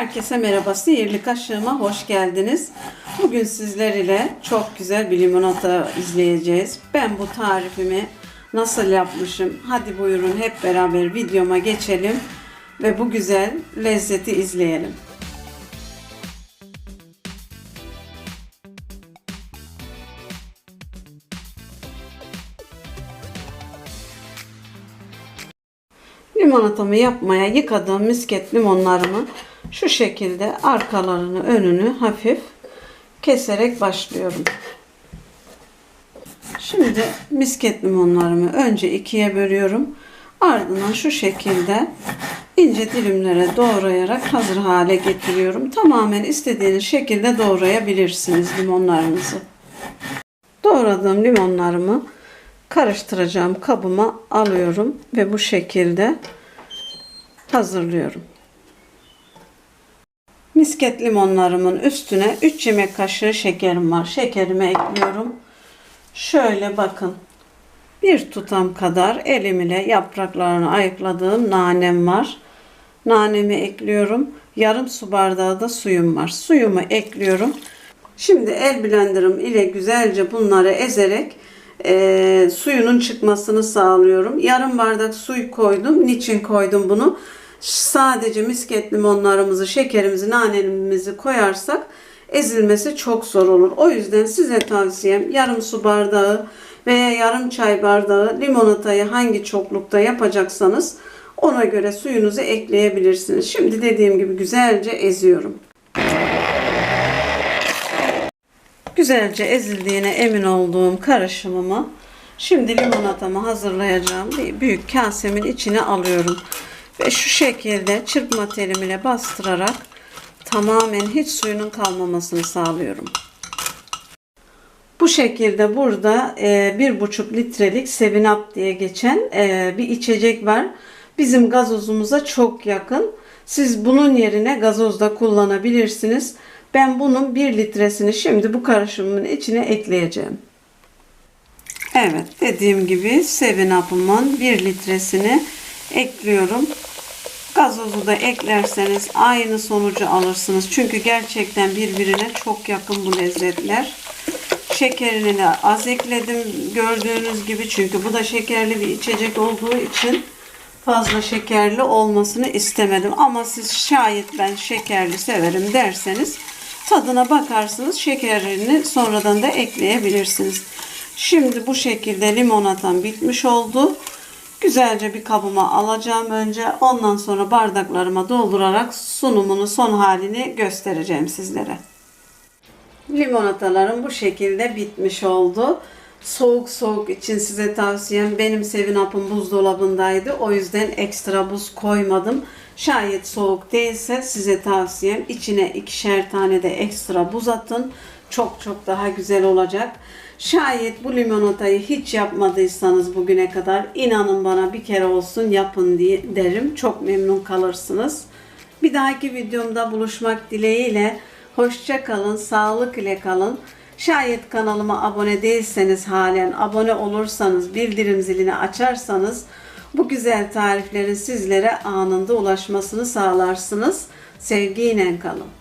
Herkese merhaba. Sihirli kaşığıma hoş geldiniz. Bugün sizler ile çok güzel bir limonata izleyeceğiz. Ben bu tarifimi nasıl yapmışım? Hadi buyurun hep beraber videoma geçelim ve bu güzel lezzeti izleyelim. Limonatamı yapmaya yıkadığım misket limonlarımı şu şekilde arkalarını önünü hafif keserek başlıyorum. Şimdi misket limonlarımı önce ikiye bölüyorum. Ardından şu şekilde ince dilimlere doğrayarak hazır hale getiriyorum. Tamamen istediğiniz şekilde doğrayabilirsiniz limonlarınızı. Doğradığım limonlarımı karıştıracağım kabıma alıyorum ve bu şekilde hazırlıyorum. Misket limonlarımın üstüne 3 yemek kaşığı şekerim var. Şekerimi ekliyorum. Şöyle bakın. Bir tutam kadar elim ile yapraklarını ayıkladığım nanem var. Nanemi ekliyorum. Yarım su bardağı da suyum var. Suyumu ekliyorum. Şimdi el blenderım ile güzelce bunları ezerek e, suyunun çıkmasını sağlıyorum. Yarım bardak suyu koydum. Niçin koydum bunu? Sadece misket limonlarımızı, şekerimizi, nanemizi koyarsak ezilmesi çok zor olur. O yüzden size tavsiyem yarım su bardağı veya yarım çay bardağı limonatayı hangi çoklukta yapacaksanız ona göre suyunuzu ekleyebilirsiniz. Şimdi dediğim gibi güzelce eziyorum. Güzelce ezildiğine emin olduğum karışımımı şimdi limonatamı hazırlayacağım bir büyük kasemin içine alıyorum. Ve şu şekilde çırpma telim ile bastırarak tamamen hiç suyunun kalmamasını sağlıyorum. Bu şekilde burada e, bir buçuk litrelik Seven Up diye geçen e, bir içecek var. Bizim gazozumuza çok yakın. Siz bunun yerine gazoz da kullanabilirsiniz. Ben bunun 1 litresini şimdi bu karışımın içine ekleyeceğim. Evet dediğim gibi Seven Up'ımın 1 litresini ekliyorum. Gazozu da eklerseniz aynı sonucu alırsınız. Çünkü gerçekten birbirine çok yakın bu lezzetler. Şekerini de az ekledim gördüğünüz gibi. Çünkü bu da şekerli bir içecek olduğu için fazla şekerli olmasını istemedim. Ama siz şayet ben şekerli severim derseniz tadına bakarsınız. Şekerini sonradan da ekleyebilirsiniz. Şimdi bu şekilde limonatam bitmiş oldu. Güzelce bir kabıma alacağım önce. Ondan sonra bardaklarıma doldurarak sunumunu son halini göstereceğim sizlere. Limonatalarım bu şekilde bitmiş oldu. Soğuk soğuk için size tavsiyem benim Sevin Up'ım buzdolabındaydı. O yüzden ekstra buz koymadım. Şayet soğuk değilse size tavsiyem içine ikişer tane de ekstra buz atın. Çok çok daha güzel olacak. Şayet bu limonatayı hiç yapmadıysanız bugüne kadar inanın bana bir kere olsun yapın diye derim. Çok memnun kalırsınız. Bir dahaki videomda buluşmak dileğiyle hoşça kalın, sağlık ile kalın. Şayet kanalıma abone değilseniz halen abone olursanız, bildirim zilini açarsanız bu güzel tariflerin sizlere anında ulaşmasını sağlarsınız. Sevgiyle kalın.